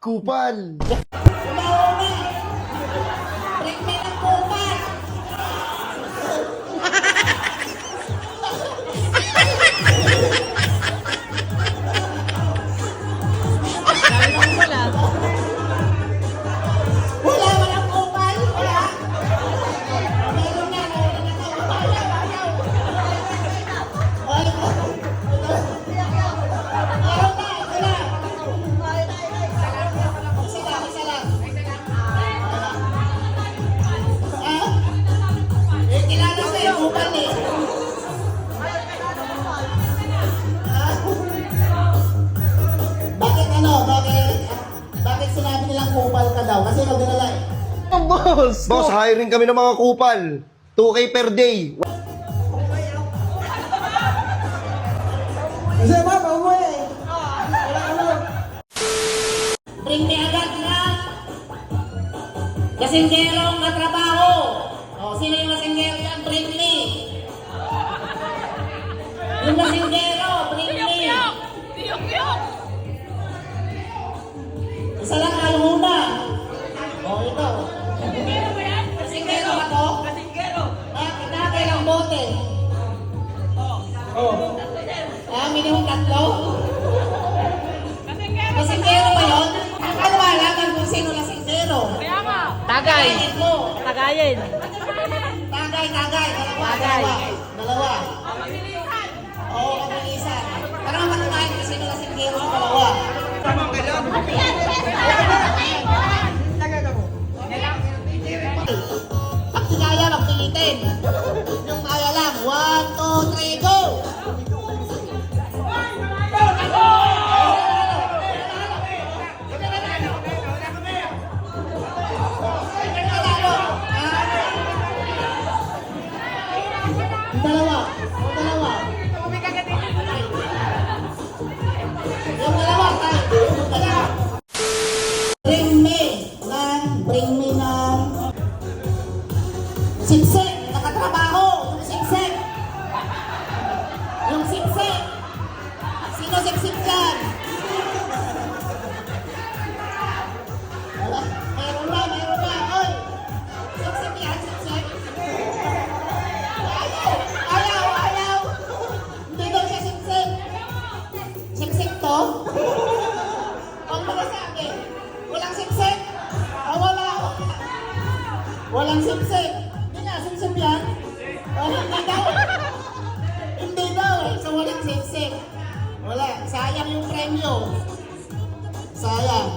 Kupal. Daw? Kasi ikaw dinala eh. Boss. Boss, hiring kami ng mga kupal. 2K per day. Kasi ba, umuwi eh. Bring me agad na kasinggerong na trabaho. O, sino yung kasinggero yan? Bring me. Yung kasinggero, bring me. Isa lang kayo Ah, minimum tatlo? Lasinggero ba yun? Ano ba alaman kung sino lasinggero? Tagay. Tagayin. Tagay, tagay. Dalawa, Tagay. dalawa. Dalawa. To? Huwag mo sabi. Walang siksik. Ah, wala. Walang siksik. Hindi nga, siksik yan. Oh, hindi daw. Hindi daw eh. So walang siksik. Wala. Sayang yung premyo. Sayang.